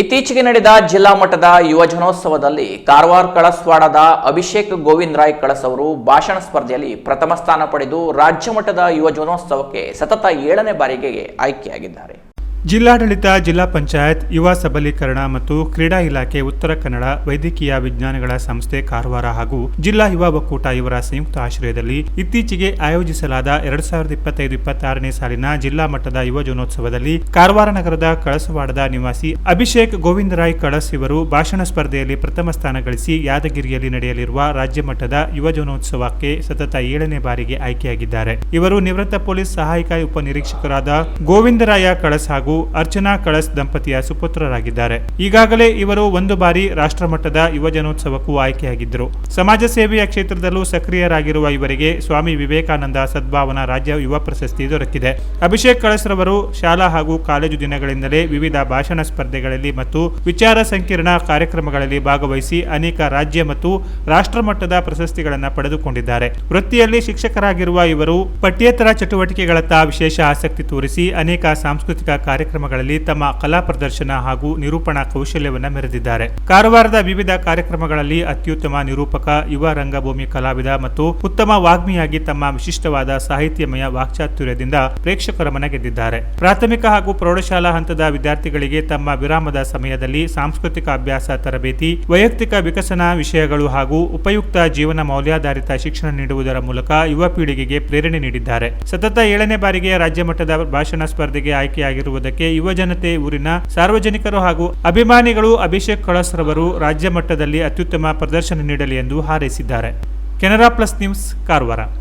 ಇತ್ತೀಚೆಗೆ ನಡೆದ ಜಿಲ್ಲಾ ಮಟ್ಟದ ಯುವಜನೋತ್ಸವದಲ್ಲಿ ಕಾರವಾರ ಕಳಸ್ವಾಡದ ಅಭಿಷೇಕ್ ಗೋವಿಂದ ರಾಯ್ ಕಳಸ್ ಅವರು ಭಾಷಣ ಸ್ಪರ್ಧೆಯಲ್ಲಿ ಪ್ರಥಮ ಸ್ಥಾನ ಪಡೆದು ರಾಜ್ಯ ಮಟ್ಟದ ಯುವಜನೋತ್ಸವಕ್ಕೆ ಸತತ ಏಳನೇ ಬಾರಿಗೆ ಆಯ್ಕೆಯಾಗಿದ್ದಾರೆ. ಜಿಲ್ಲಾಡಳಿತ, ಜಿಲ್ಲಾ ಪಂಚಾಯತ್, ಯುವ ಸಬಲೀಕರಣ ಮತ್ತು ಕ್ರೀಡಾ ಇಲಾಖೆ, ಉತ್ತರ ಕನ್ನಡ ವೈದ್ಯಕೀಯ ವಿಜ್ಞಾನಗಳ ಸಂಸ್ಥೆ ಕಾರವಾರ ಹಾಗೂ ಜಿಲ್ಲಾ ಯುವ ಒಕ್ಕೂಟ ಇವರ ಸಂಯುಕ್ತ ಆಶ್ರಯದಲ್ಲಿ ಇತ್ತೀಚೆಗೆ ಆಯೋಜಿಸಲಾದ ಎರಡ್ ಸಾವಿರದ ಇಪ್ಪತ್ತೈದು ಇಪ್ಪತ್ತಾರನೇ ಸಾಲಿನ ಜಿಲ್ಲಾ ಮಟ್ಟದ ಯುವ ಜನೋತ್ಸವದಲ್ಲಿ ಕಾರವಾರ ನಗರದ ಕಳಸವಾಡದ ನಿವಾಸಿ ಅಭಿಷೇಕ್ ಗೋವಿಂದರಾಯ್ ಕಳಸ್ ಇವರು ಭಾಷಣ ಸ್ಪರ್ಧೆಯಲ್ಲಿ ಪ್ರಥಮ ಸ್ಥಾನ ಗಳಿಸಿ ಯಾದಗಿರಿಯಲ್ಲಿ ನಡೆಯಲಿರುವ ರಾಜ್ಯ ಮಟ್ಟದ ಯುವಜನೋತ್ಸವಕ್ಕೆ ಸತತ ಏಳನೇ ಬಾರಿಗೆ ಆಯ್ಕೆಯಾಗಿದ್ದಾರೆ. ಇವರು ನಿವೃತ್ತ ಪೊಲೀಸ್ ಸಹಾಯಕ ಉಪನಿರೀಕ್ಷಕರಾದ ಗೋವಿಂದರಾಯ ಕಳಸ್ ಹಾಗೂ ಅರ್ಚನಾ ಕಳಸ್ ದಂಪತಿಯ ಸುಪುತ್ರರಾಗಿದ್ದಾರೆ. ಈಗಾಗಲೇ ಇವರು ಒಂದು ಬಾರಿ ರಾಷ್ಟ್ರಮಟ್ಟದ ಯುವಜನೋತ್ಸವಕ್ಕೂ ಆಯ್ಕೆಯಾಗಿದ್ದರು. ಸಮಾಜ ಸೇವೆಯ ಕ್ಷೇತ್ರದಲ್ಲೂ ಸಕ್ರಿಯರಾಗಿರುವ ಇವರಿಗೆ ಸ್ವಾಮಿ ವಿವೇಕಾನಂದ ಸದ್ಭಾವನಾ ರಾಜ್ಯ ಯುವ ಪ್ರಶಸ್ತಿ ದೊರಕಿದೆ. ಅಭಿಷೇಕ್ ಕಳಸ್ರವರು ಶಾಲಾ ಹಾಗೂ ಕಾಲೇಜು ದಿನಗಳಿಂದಲೇ ವಿವಿಧ ಭಾಷಣ ಸ್ಪರ್ಧೆಗಳಲ್ಲಿ ಮತ್ತು ವಿಚಾರ ಸಂಕಿರಣ ಕಾರ್ಯಕ್ರಮಗಳಲ್ಲಿ ಭಾಗವಹಿಸಿ ಅನೇಕ ರಾಜ್ಯ ಮತ್ತು ರಾಷ್ಟ್ರಮಟ್ಟದ ಪ್ರಶಸ್ತಿಗಳನ್ನು ಪಡೆದುಕೊಂಡಿದ್ದಾರೆ. ವೃತ್ತಿಯಲ್ಲಿ ಶಿಕ್ಷಕರಾಗಿರುವ ಇವರು ಪಠ್ಯೇತರ ಚಟುವಟಿಕೆಗಳತ್ತ ವಿಶೇಷ ಆಸಕ್ತಿ ತೋರಿಸಿ ಅನೇಕ ಸಾಂಸ್ಕೃತಿಕ ಕಾರ್ಯಕ್ರಮಗಳಲ್ಲಿ ತಮ್ಮ ಕಲಾ ಪ್ರದರ್ಶನ ಹಾಗೂ ನಿರೂಪಣಾ ಕೌಶಲ್ಯವನ್ನು ಮೆರೆದಿದ್ದಾರೆ. ಕಾರವಾರದ ವಿವಿಧ ಕಾರ್ಯಕ್ರಮಗಳಲ್ಲಿ ಅತ್ಯುತ್ತಮ ನಿರೂಪಕ, ಯುವ ರಂಗಭೂಮಿ ಕಲಾವಿದ ಮತ್ತು ಉತ್ತಮ ವಾಗ್ಮಿಯಾಗಿ ತಮ್ಮ ವಿಶಿಷ್ಟವಾದ ಸಾಹಿತ್ಯಮಯ ವಾಕ್ಚಾತುರ್ಯದಿಂದ ಪ್ರೇಕ್ಷಕರ ಮನ ಗೆದ್ದಿದ್ದಾರೆ ಪ್ರಾಥಮಿಕ ಹಾಗೂ ಪ್ರೌಢಶಾಲಾ ಹಂತದ ವಿದ್ಯಾರ್ಥಿಗಳಿಗೆ ತಮ್ಮ ವಿರಾಮದ ಸಮಯದಲ್ಲಿ ಸಾಂಸ್ಕೃತಿಕ ಅಭ್ಯಾಸ ತರಬೇತಿ, ವೈಯಕ್ತಿಕ ವಿಕಸನ ವಿಷಯಗಳು ಹಾಗೂ ಉಪಯುಕ್ತ ಜೀವನ ಮೌಲ್ಯಾಧಾರಿತ ಶಿಕ್ಷಣ ನೀಡುವುದರ ಮೂಲಕ ಯುವ ಪೀಳಿಗೆಗೆ ಪ್ರೇರಣೆ ನೀಡಿದ್ದಾರೆ. ಸತತ ಏಳನೇ ಬಾರಿಗೆ ರಾಜ್ಯ ಮಟ್ಟದ ಭಾಷಣ ಸ್ಪರ್ಧೆಗೆ ಆಯ್ಕೆಯಾಗಿರುವುದಕ್ಕೆ ಯುವ ಜನತೆ ಊರಿನ ಸಾರ್ವಜನಿಕರು ಹಾಗೂ ಅಭಿಮಾನಿಗಳು ಅಭಿಷೇಕ್ ಕಳಸ್ರವರು ರಾಜ್ಯ ಮಟ್ಟದಲ್ಲಿ ಅತ್ಯುತ್ತಮ ಪ್ರದರ್ಶನ ನೀಡಲಿ ಎಂದು ಹಾರೈಸಿದ್ದಾರೆ. Canara plus news, Karwar.